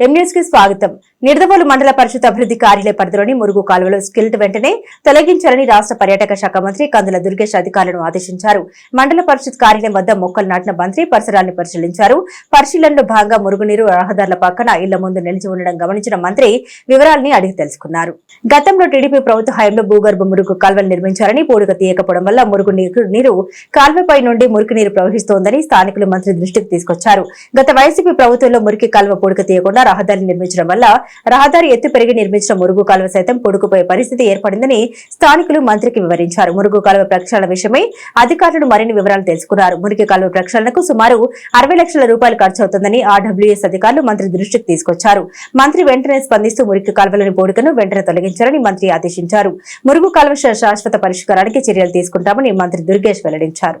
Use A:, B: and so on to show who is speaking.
A: స్వాగతం. నిడదవోలు మండల పరిషత్ అభివృద్ధి కార్యాలయ పరిధిలోని మురుగు కాలువలో స్కిల్ట్ వెంటనే తొలగించాలని రాష్ట్ర పర్యాటక శాఖ మంత్రి కందుల దుర్గేష్ అధికారులను ఆదేశించారు. మండల పరిషత్ కార్యాలయం వద్ద మొక్కలు నాటిన మంత్రి పరిసరాన్ని పరిశీలించారు. పరిశీలనలో భాగంగా మురుగునీరు రహదారుల పక్కన ఇళ్ళ ముందు నిలిచి ఉండడం గమనించిన మంత్రి వివరాలని అడిగి తెలుసుకున్నారు. గతంలో టీడీపీ ప్రభుత్వ హయాంలో భూగర్భ మురుగు కాల్వలు నిర్మించారని పూడిక తీయకపోవడం వల్ల మురుగు నీరు నీరు కాల్వపై నుండి మురికి నీరు ప్రవహిస్తోందని స్థానికులు మంత్రి దృష్టికి తీసుకొచ్చారు. గత వైసీపీ ప్రభుత్వంలో మురికి కాల్వ పూడిక తీయకుండా రహదారి నిర్మించడం వల్ల రహదారి ఎత్తు పెరిగి నిర్మించిన మురుగు కాలువ సైతం పొడుకుపోయే పరిస్థితి ఏర్పడిందని స్థానికులు మంత్రికి వివరించారు. మురుగు కాలువ ప్రక్షాళన విషయమై అధికారులు మరిన్ని వివరాలు తెలుసుకున్నారు. మురికి కాలువ ప్రక్షాళనకు సుమారు అరవై లక్షల రూపాయలు ఖర్చు అవుతుందని ఆర్డబ్ల్యూఎస్ అధికారులు మంత్రి దృష్టికి తీసుకొచ్చారు. మంత్రి వెంటనే స్పందిస్తూ మురికి కాలువలోని పూడికను వెంటనే తొలగించారని మంత్రి ఆదేశించారు. మురుగు కాలువ శా- శాశ్వత పరిష్కారానికి చర్యలు తీసుకుంటామని మంత్రి దుర్గేష్ వెల్లడించారు.